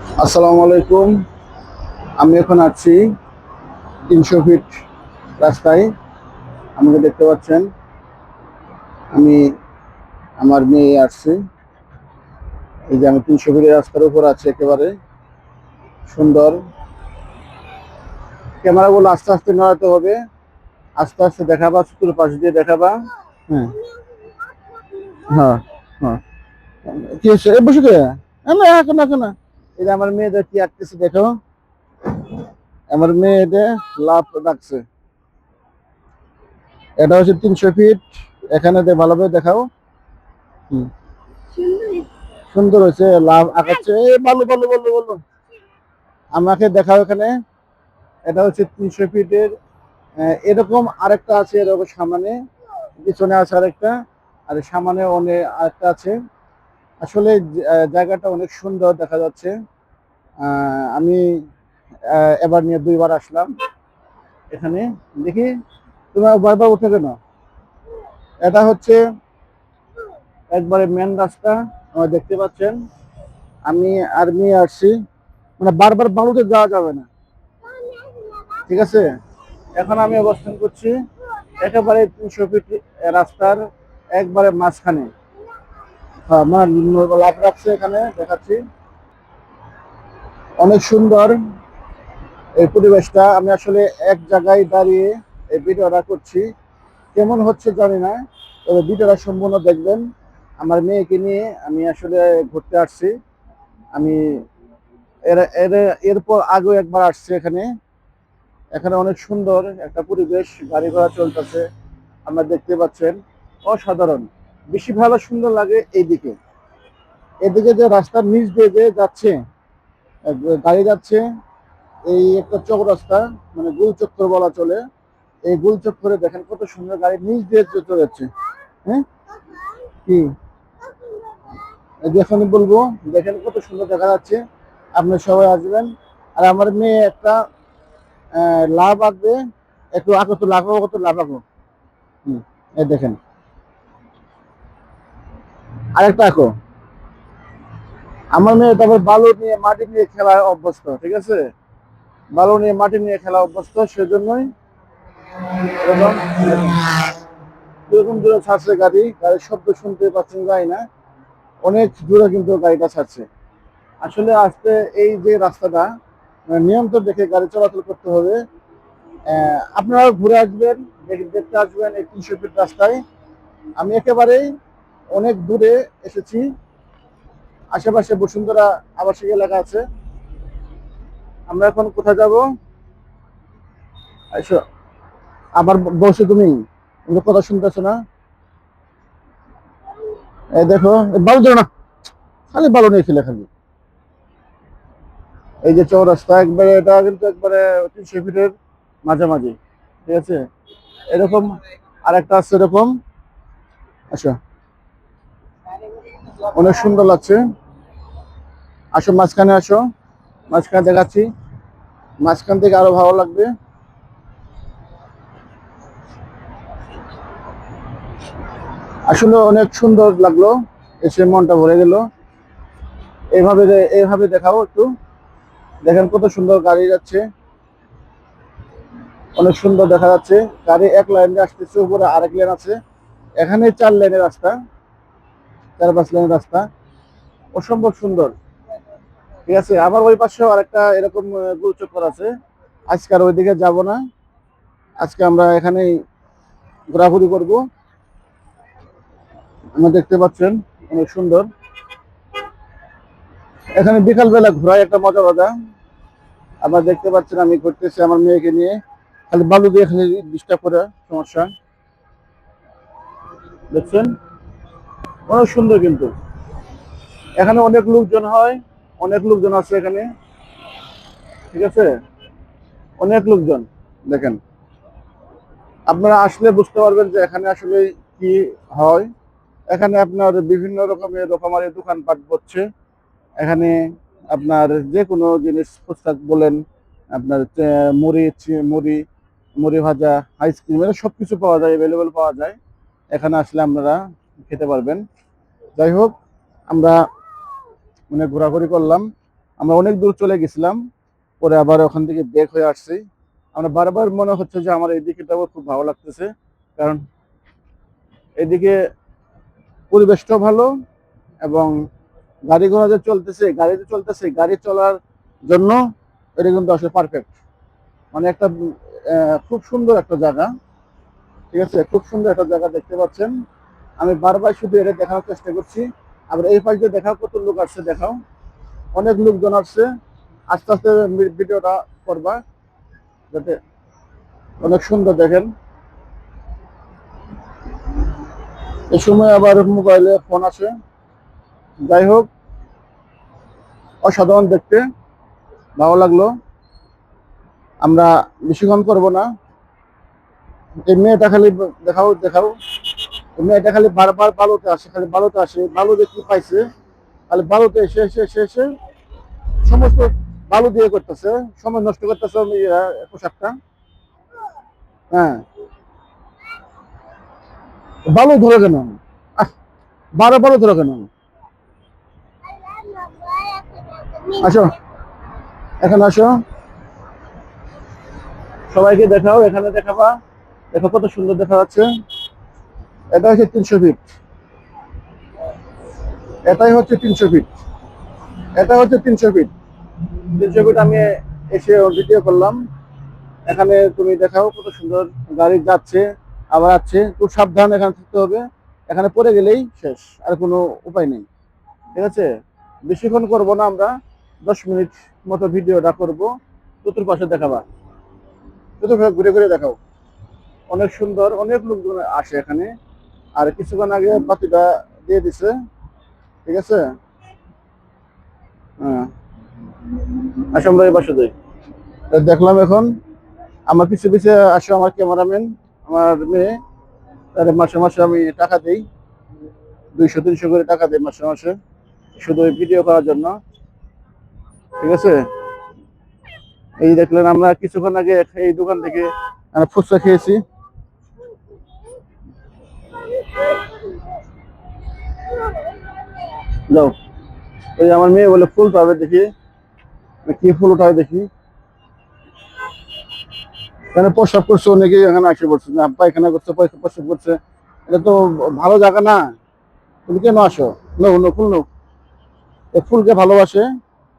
আসসালামু আলাইকুম। আমি এখন আছি তিনশো ফিট রাস্তায়। আমাকে দেখতে পাচ্ছেন। আমি, আমার মেয়ে আসছি। এই যে আমি তিনশো ফিটের রাস্তার উপর আছি একেবারে। সুন্দর। ক্যামেরাগুলো আস্তে আস্তে নড়াতে হবে। আস্তে আস্তে দেখাবা, চতুর পাশ দিয়ে দেখাবা। হ্যাঁ। হ্যাঁ হ্যাঁ। কি হচ্ছে বসে কে? না এখন না। যে আমার মেয়েদের কি আঁকতেছে দেখো? আমার মেয়েটা লাভ রাখছে এটা হচ্ছে তিনশো ফিট। এখানে ভালোভাবে দেখাও। সুন্দর হয়েছে, লাভ আঁকাচ্ছে। ভালো ভালো ভালো ভালো আমাকে দেখাও এখানে। এটা হচ্ছে তিনশো ফিটের এরকম আরেকটা আছে এরকম সামনে। পিছনে আছে আরেকটা, আর সামনে অনেক আরেকটা আছে। আসলে জায়গাটা অনেক সুন্দর দেখা যাচ্ছে। আমি এবার নিয়ে দুইবার আসলাম এখানে। দেখি তোমার বারবার উঠে কেন? এটা হচ্ছে একবারে মেন রাস্তা আপনারা দেখতে পাচ্ছেন। আমি আর্মি আসছি। মানে বারবার বালুতে যাওয়া যাবে না। ঠিক আছে? এখন আমি অবস্থান করছি একেবারে তিনশো ফিট রাস্তার একবারে মাঝখানে। হ্যাঁ মানে লাভ রাখছে এখানে, দেখাচ্ছি। অনেক সুন্দর এই পরিবেশটা। আমি আসলে এক জায়গায় দাঁড়িয়ে এই ভিডিওটা করছি। কেমন হচ্ছে জানি না, তবে ভিডিওটা সম্পূর্ণ দেখবেন। আমার মেয়েকে নিয়ে আমি আসলে ঘুরতে আসছি। আমি এর এর, এরপর আগেও একবার আসছি এখানে। এখানে অনেক সুন্দর একটা পরিবেশ গাড়ি ঘোড়া চলতেছে। আমরা দেখতে পাচ্ছেন, অসাধারণ। বেশি ভালো সুন্দর লাগে এইদিকে। এদিকে যে রাস্তার নিচ দিয়ে যাচ্ছে গাড়ি যাচ্ছে, এই একটা চক রাস্তা মানে গুল চক্কর বলা চলে। এই গুল চক্করে দেখেন কত সুন্দর গাড়ি নিচ দিয়ে চলে যাচ্ছে। হ্যাঁ? কি? যে বলব, দেখেন কত সুন্দর দেখা যাচ্ছে। আপনি সবাই আসবেন। আর আমার মেয়ে একটা লাভ আঁকবে। একটু আঁকো তো লাভ কত লাভ আঁকো। দেখেন। আরেকটা আঁকো। আমার মেয়ে তারপর বালু নিয়ে মাটি নিয়ে খেলায় অভ্যস্ত, ঠিক আছে? বালু নিয়ে মাটি নিয়ে খেলা অভ্যস্ত, সেজন্যই এরকম দূরে ছাড়ছে গাড়ি, গাড়ির শব্দ শুনতে পাচ্ছেন যাই না। অনেক দূরে কিন্তু গাড়িটা ছাড়ছে। আসলে আসতে এই যে রাস্তাটা মানে নিয়ন্ত্রণ দেখে গাড়ি চলাচল করতে হবে আপনারা ঘুরে আসবেন, দেখে- দেখতে আসবেন এই তিনশো ফিট রাস্তায়। আমি একেবারেই অনেক দূরে এসেছি। আশেপাশে বসুন্ধরা আবাসিক এলাকা আছে। আমরা এখন কোথায় যাব? আইসো আবার বসে তুমি। কথা শুনতেছো না। এই দেখো বালু দেও না। খালি বালু নিয়ে খেলে খালি। এই যে চৌরাস্তা, একবারে এটা কিন্তু একবারে তিনশো ফিটের মাঝামাঝি। ঠিক আছে? এরকম আর একটা আছে এরকম। আচ্ছা অনেক সুন্দর লাগছে। আসো, মাঝখানে আসো। মাঝখানে দেখাচ্ছি। মাঝখান থেকে আরও ভালো লাগবে। আসলে অনেক সুন্দর লাগল। এসে মনটা ভরে গেল। এইভাবে দে- এইভাবে দেখাও একটু। দেখেন কত সুন্দর গাড়ি যাচ্ছে। অনেক সুন্দর দেখা যাচ্ছে। গাড়ি এক লাইনে আসতেছে, উপরে আরেক লাইন আছে। এখানে চার লেনের রাস্তা। চার পাঁচ লেনের রাস্তা, অসম্ভব সুন্দর। ঠিক আছে? আবার ওই পাশেও আরেকটা এরকম গোল চক্কর আছে। আজকে আর ওইদিকে যাব না। আজকে আমরা এখানেই ঘোরাঘুরি করব। আমরা দেখতে পাচ্ছেন, অনেক সুন্দর। এখানে বিকালবেলা ঘোরায় একটা মজা মজা আপনারা দেখতে পাচ্ছেন, আমি ঘুরতেছি আমার মেয়েকে নিয়ে। খালি বালু দিয়ে খালি ডিস্টার্ব করে, সমস্যা। দেখছেন? অনেক সুন্দর কিন্তু। এখানে অনেক লোকজন হয়, অনেক লোকজন আছে এখানে। ঠিক আছে? অনেক লোকজন, দেখেন। আপনারা আসলে বুঝতে পারবেন যে এখানে আসলে কি হয়। এখানে আপনার বিভিন্ন রকমের রকমারি দোকানপাট বসছে এখানে আপনার যে কোনো জিনিস, পোশাক বলেন, আপনার মুড়ি মুড়ি মুড়ি ভাজা আইসক্রিম এরা সব কিছু পাওয়া যায় অ্যাভেলেবেল পাওয়া যায়। এখানে আসলে আপনারা খেতে পারবেন। যাই হোক, আমরা মানে ঘোরাঘুরি করলাম। আমরা অনেক দূর চলে গেছিলাম, পরে আবার ওখান থেকে বের হয়ে আসছি। আমরা বারবার মনে হচ্ছে যে আমার এই খুব ভালো লাগতেছে। কারণ এদিকে পরিবেশটাও ভালো এবং গাড়ি ঘোড়া যে চলতেছে গাড়িতে চলতেছে, গাড়ি চলার জন্য এটা কিন্তু আসলে পারফেক্ট মানে একটা খুব সুন্দর একটা জায়গা। ঠিক আছে? খুব সুন্দর একটা জায়গা দেখতে পাচ্ছেন। আমি বারবার শুধু এটা দেখানোর চেষ্টা করছি। আবার এই পাশে দেখাও, কত লোক আসছে দেখাও। অনেক লোকজন আসছে। আস্তে আস্তে ভিডিওটা করবা, যাতে অনেক সুন্দর দেখেন। এই সময় আবার মোবাইলে ফোন আসে। যাই হোক, অসাধারণ দেখতে, ভালো লাগল। আমরা বেশিক্ষণ করব না। এই মেয়েটা খালি দেখাও দেখাও। এই মেয়েটা খালি বারবার বালুতে আসে, খালি বালুতে আসে বালু দেখতে পাইছে? খালি বালুতে এসে এসে এসে এসে সমস্ত বালু দিয়ে করতেছে, সময় নষ্ট করতেছে পোশাকটা। হ্যাঁ। বালু ধরে কেন? বারো বালু ধরে কেন? আসো। এখন আসো। সবাইকে দেখাও, এখানে দেখাবা। দেখো কত সুন্দর দেখা যাচ্ছে। এটা হচ্ছে তিনশো ফিট এটাই হচ্ছে তিনশো ফিট এটা হচ্ছে তিনশো ফিট তিনশো ফিট আমি এসে ভিডিও করলাম। এখানে তুমি দেখাও কত সুন্দর গাড়ি যাচ্ছে, আবার আছে। খুব সাবধান, এখানে থাকতে হবে। এখানে পড়ে গেলেই শেষ, আর কোনো উপায় নেই। ঠিক আছে? বেশিক্ষণ করব না আমরা। দশ মিনিট মতো ভিডিওটা করব। চতুর্পাশে দেখাবা। চতুর্পাশে ঘুরে ঘুরে দেখাও। অনেক সুন্দর, অনেক লোকজন আসে এখানে। আর কিছুক্ষণ আগে বাতিটা দিয়ে দিছে। ঠিক আছে? হ্যাঁ। আমরা দেখলাম এখন আমার পিছে পিছে আসে আমার ক্যামেরাম্যান, আমার মেয়ে। তাহলে মাসে মাসে আমি টাকা দিই। দুইশো, তিনশো করে টাকা দিই মাসে মাসে, শুধু ভিডিও করার জন্য। ঠিক আছে? এই দেখলেন আমরা কিছুক্ষণ আগে এই দোকান থেকে ফুচকা খেয়েছি। যাও। যে আমার মেয়ে বলে ফুল পাবে দেখি। কি ফুল উঠাবে দেখি। এখানে প্রস্রাব করছে অনেকে এখানে আসে পড়ছে না, পায়খানা করছে প্রস্রাব করছে। এটা তো ভালো জায়গা না। তুমি কেন আসো? নো নো ফুল নো এই ফুলকে ভালোবাসে,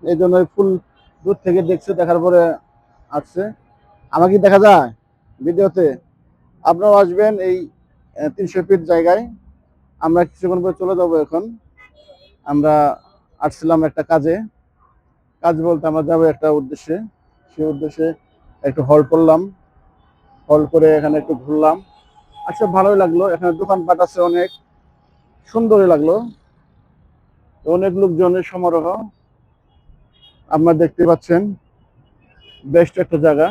এই জন্য ফুল দূর থেকে দেখছে, দেখার পরে আসছে। আমাকে দেখা যায় ভিডিওতে? আপনারাও আসবেন এই তিনশো ফিট জায়গায়। আমরা কিছুক্ষণ পরে চলে যাব এখন। আমরা আসছিলাম একটা কাজে। কাজ বলতে আমরা যাব একটা উদ্দেশ্যে। সেই উদ্দেশ্যে একটু হল করলাম। হল করে এখানে একটু ঘুরলাম। আচ্ছা ভালোই লাগল। এখানে দোকানপাট আছে অনেক। সুন্দরই লাগল। অনেক লোকজনের সমারোহ। আপনারা দেখতে পাচ্ছেন, বেস্ট একটা জায়গা।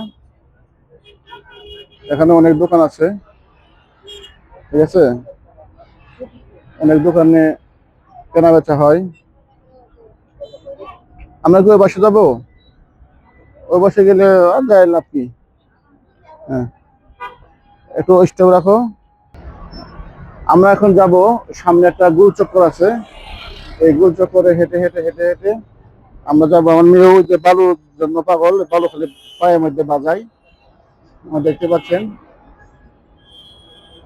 এখানে অনেক দোকান আছে। ঠিক আছে? অনেক দোকানে কেনা বেচা হয়। আমরা কি ওই বাসে যাব? ওই বাসে গেলে আর যায় লাভ কি? হ্যাঁ। একটু স্টেপ রাখো। আমরা এখন যাব, সামনে একটা গোল চক্কর আছে। এই গোল চক্করে হেঁটে হেঁটে হেঁটে হেঁটে আমরা যাব আমার মেয়েও যে বালুর জন্য পাগল, বালু খালি পায়ের মধ্যে বাজাই আমরা দেখতে পাচ্ছেন?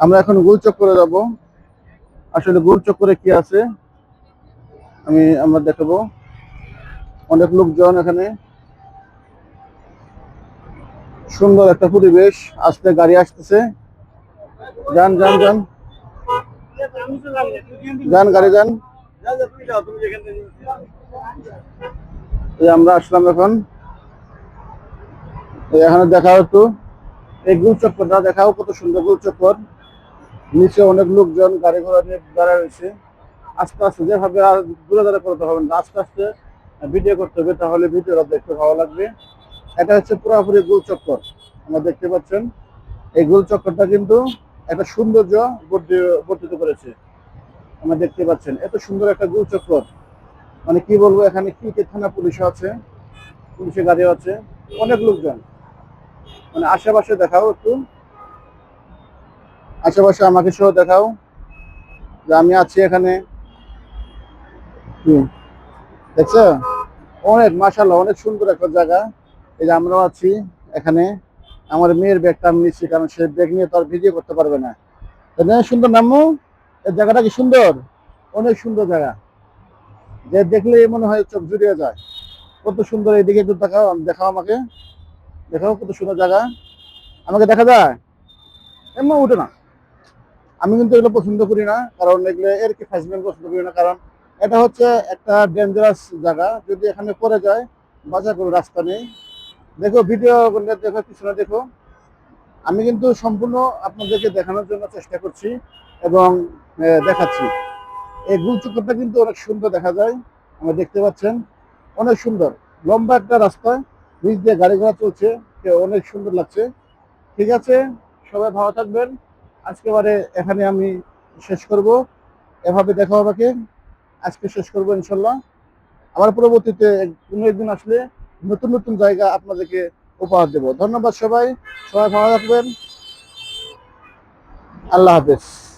আমরা এখন গোল চক্করে যাব। আসলে গোল চক্করে কি আছে? আমি, আমরা দেখাবো। অনেক লোকজন এখানে। সুন্দর একটা পরিবেশ। আসতে গাড়ি আসতেছে। যান যান যান। যান, গাড়ি, যান। আমরা আসলাম এখন। এখানে দেখাও একটু। এই গুল চক্করটা দেখাও কত সুন্দর গুল চক্কর। নিচে অনেক লোকজন গাড়ি ঘোড়া নিয়ে দাঁড়ায় রয়েছে। আস্তে আস্তে যেভাবে আর দূরে দূরে করতে হবে না, আস্তে আস্তে ভিডিও করতে হবে, তাহলে ভিডিওটা দেখতে ভালো লাগবে। এটা হচ্ছে পুরোপুরি গোল চক্কর আমরা দেখতে পাচ্ছেন। এই গোল চক্করটা কিন্তু একটা সৌন্দর্য বর্ধি- বর্ধিত করেছে। আমরা দেখতে পাচ্ছেন, এত সুন্দর একটা গোল চক্কর। মানে কি বলব, এখানে কি কি থানা পুলিশ আছে, পুলিশের গাড়ি আছে, অনেক লোকজন। মানে আশেপাশে দেখাও একটু। আশেপাশে আমাকে সহ দেখাও যে আমি আছি এখানে। দেখছ? অনেক মাশাল্লাহ অনেক সুন্দর একটা জায়গা। এই যে আমরাও আছি এখানে। আমার মেয়ের ব্যাগটা আমি নিচ্ছি, কারণ সে ব্যাগ নিয়ে তো আর ভিডিও করতে পারবে না। সুন্দর নামু এই জায়গাটা কি সুন্দর? অনেক সুন্দর জায়গা। যে দেখলে মনে হয় চোখ জুড়িয়ে যায়। কত সুন্দর এইদিকে একটু দেখাও দেখাও আমাকে। দেখাও কত সুন্দর জায়গা। আমাকে দেখা যায়? এমন উঠে না। আমি কিন্তু এগুলো পছন্দ করি না, কারণ এগুলো এর কি ফ্যাসিলিটি পছন্দ করি না, কারণ এটা হচ্ছে একটা ডেঞ্জারাস জায়গা। যদি এখানে পড়ে যায় বাজার কোনো রাস্তা নেই। দেখো ভিডিও দেখো, পিছনে দেখো। আমি কিন্তু সম্পূর্ণ আপনাদেরকে দেখানোর জন্য চেষ্টা করছি এবং দেখাচ্ছি। এই গুলচুকটা কিন্তু অনেক সুন্দর দেখা যায় আমরা দেখতে পাচ্ছেন। অনেক সুন্দর। লম্বা একটা রাস্তা নিচ দিয়ে গাড়ি ঘোড়া চলছে অনেক সুন্দর লাগছে। ঠিক আছে, সবাই ভালো থাকবেন। আজকে বারে এখানে আমি শেষ করব। এভাবে দেখা হবে আজকে শেষ করব ইনশাল্লাহ আবার পরবর্তীতে কোনো একদিন আসলে নতুন নতুন জায়গা আপনাদেরকে উপহার দেব। ধন্যবাদ সবাই। সবাই ভালো থাকবেন। আল্লাহ হাফেজ।